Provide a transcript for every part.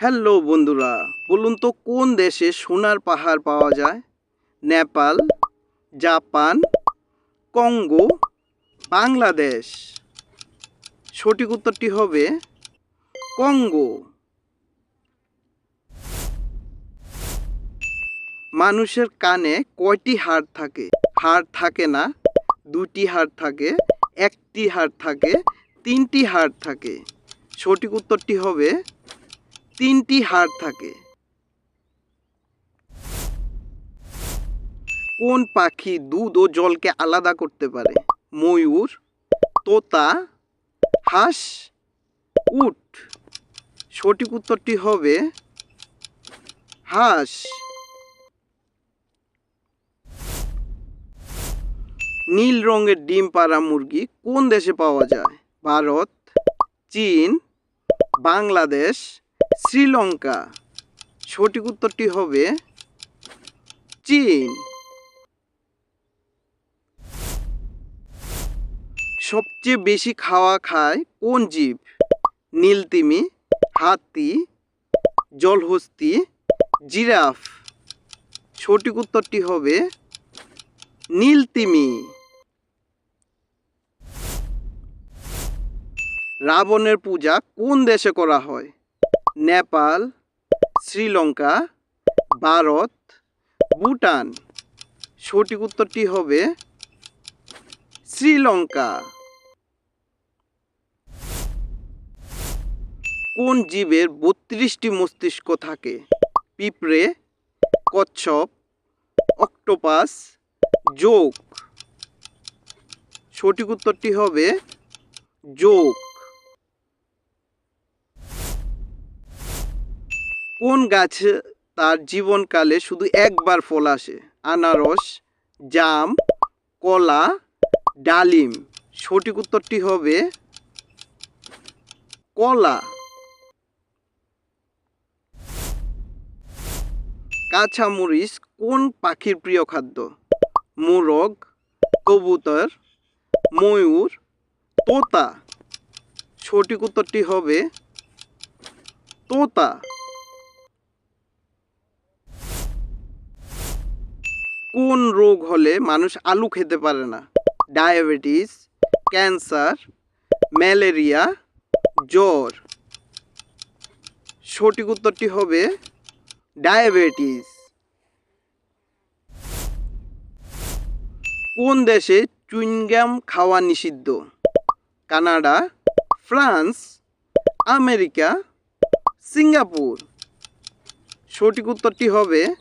Hello বন্ধুরা, বলুন তো কোন দেশে সোনার পাহাড় পাওয়া যায়? Nepal, Japan, Congo, Bangladesh. সঠিক উত্তরটি হবে কঙ্গো। মানুষের কানে কয়টি হাড় থাকে? হাড় থাকে না দুটি হাড় থাকে, একটি হাড় থাকে, তিনটি হাড় থাকে। সঠিক উত্তরটি হবে তিনটি হাড় থাকে। কোন পাখি দুধ ও জলকে আলাদা করতে পারে? ময়ূর, তোতা, হাঁস, উট। সঠিক উত্তরটি হবে হাঁস। নীল রঙের ডিম পাড়া মুরগি কোন দেশে পাওয়া যায়? ভারত, চীন, বাংলাদেশ শ্রীলঙ্কা। সঠিক উত্তরটি হবে চীন। সবচেয়ে বেশি খাওয়া খায় কোন জীব? নীলতিমি, হাতি, জলহস্তি, জিরাফ। সঠিক উত্তরটি হবে নীলতিমি। রাবণের পূজা কোন দেশে করা হয়? নেপাল, শ্রীলঙ্কা, ভারত, ভুটান। সঠিক উত্তরটি হবে শ্রীলঙ্কা। কোন জীবের বত্রিশটি মস্তিষ্ক থাকে? পিঁপড়ে, কচ্ছপ, অক্টোপাস, যোগ। সঠিক উত্তরটি হবে যোগ। কোন গাছে তার জীবনকালে শুধু একবার ফল আসে? আনারস, জাম, কলা, ডালিম। সঠিক উত্তরটি হবে কলা। কাঁচামরিচ কোন পাখির প্রিয় খাদ্য? মোরগ, কবুতর, ময়ূর, তোতা। সঠিক উত্তরটি হবে তোতা। কোন রোগ হলে মানুষ আলু খেতে পারে না? ডায়াবেটিস, ক্যান্সার, ম্যালেরিয়া, জ্বর। সঠিক উত্তরটি হবে ডায়াবেটিস। কোন দেশে চুইংগাম খাওয়া নিষিদ্ধ? Canada, France, America, Singapore. সঠিক উত্তরটি হবে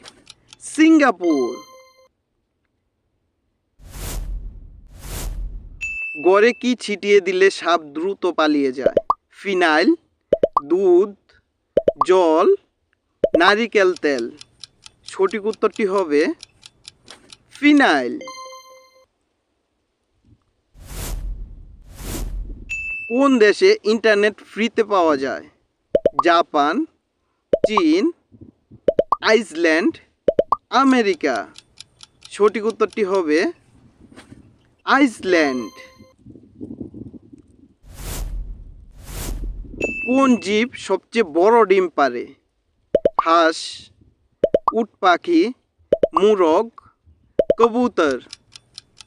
সিঙ্গাপুর। গড়ে কি ছিটিয়ে দিলে সাপ দ্রুত পালিয়ে যায়? ফিনাইল, দুধ, জল, নারিকেল তেল। সঠিক উত্তরটি হবে ফিনাইল। কোন দেশে ইন্টারনেট ফ্রিতে পাওয়া যায়? জাপান, চীন, আইসল্যান্ড, আমেরিকা। সঠিক উত্তরটি হবে আইসল্যান্ড। কোন জীব সবচেয়ে বড় ডিম পারে? হাঁস, উট পাখি, মুরগ, কবুতর।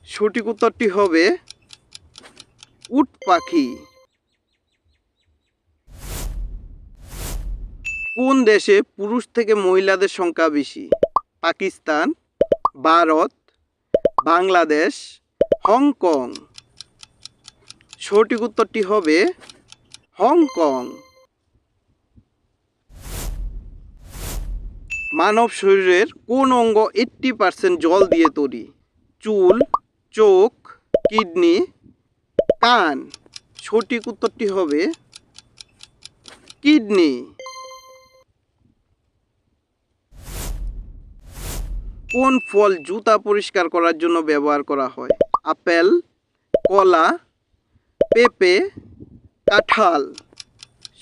সঠিক উত্তরটি হবে উট পাখি। কোন দেশে পুরুষ থেকে মহিলাদের সংখ্যা বেশি? Pakistan, Bharat, Bangladesh, Hong Kong. সঠিক উত্তরটি হবে হংকং। মানব শরীরের কোন অঙ্গ এইট্টি পার্সেন্ট জল দিয়ে তৈরি? চুল, চোখ, কিডনি, কান। সঠিক উত্তরটি হবে কিডনি। কোন ফল জুতা পরিষ্কার করার জন্য ব্যবহার করা হয়? আপেল, কলা, পেঁপে কাঁঠাল।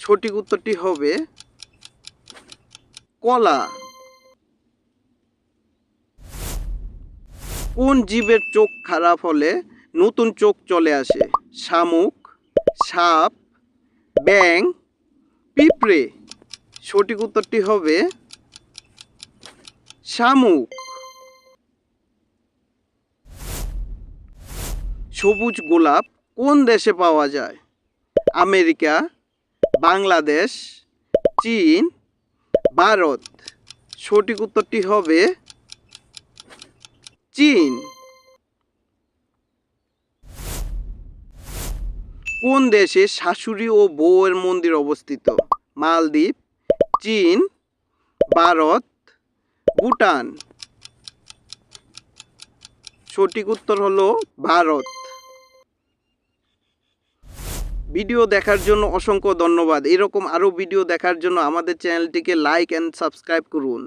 সঠিক উত্তরটি হবে কলা। কোন জীবের চোখ খারাপ হলে নতুন চোখ চলে আসে? শামুক, সাপ ব্যাং পিঁপড়ে। সঠিক উত্তরটি হবে শামুক। সবুজ গোলাপ কোন দেশে পাওয়া যায়? আমেরিকা, বাংলাদেশ, চীন, ভারত। সঠিক উত্তরটি হবে চীন। কোন দেশে শাশুড়ি ও বউয়ের মন্দির অবস্থিত? মালদ্বীপ, চীন, ভারত, ভুটান। সঠিক উত্তর হলো ভারত। ভিডিও দেখার জন্য অসংখ্য ধন্যবাদ। এরকম আরও ভিডিও দেখার জন্য আমাদের চ্যানেলটিকে লাইক অ্যান্ড সাবস্ক্রাইব করুন।